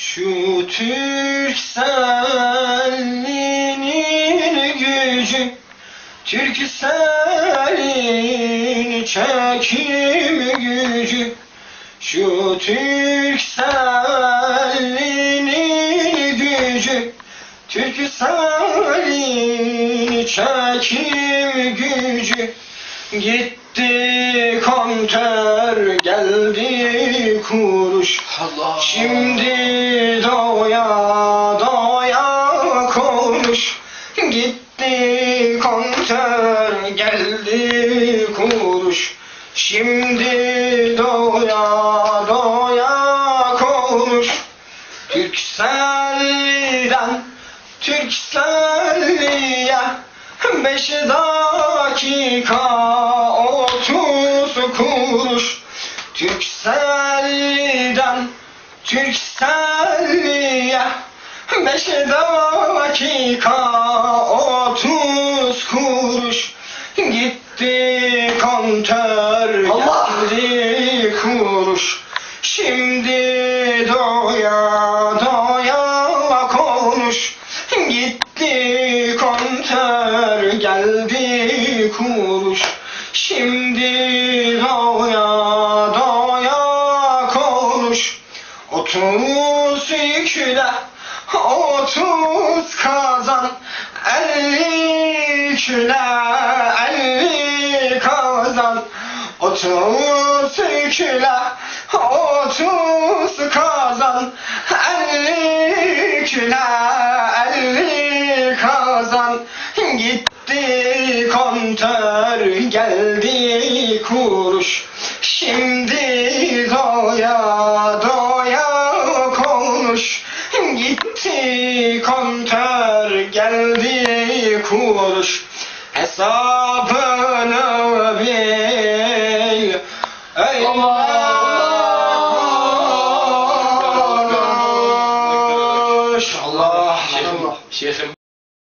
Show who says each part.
Speaker 1: Şu Türk selinin gücü Türk selin çekim gücü. Şu Türk selinin gücü Türk selin çekim gücü. Gitti kontör geldi kuruş
Speaker 2: Allah.
Speaker 1: Şimdi doya doya konuş Gitti kontör geldi kuruş. Şimdi doya doya konuş Türkcell'den Türkcell'ye Beş dakika otuz kuruş. Türkcell'den Türkcell'ye Beş dakika otuz kuruş Gitti kontör
Speaker 2: Allah!
Speaker 1: kuruş Şimdi doya Otuz yükle otuz kazan Elli küle elli kazan. Otuz küle otuz kazan Elli küle elli kazan. Gitti kontör geldi kuruş Gitti kontör geldi kuruş Hesabını bil. Ey
Speaker 2: Allah!
Speaker 1: Allah!
Speaker 2: Şeyhim, şeyhim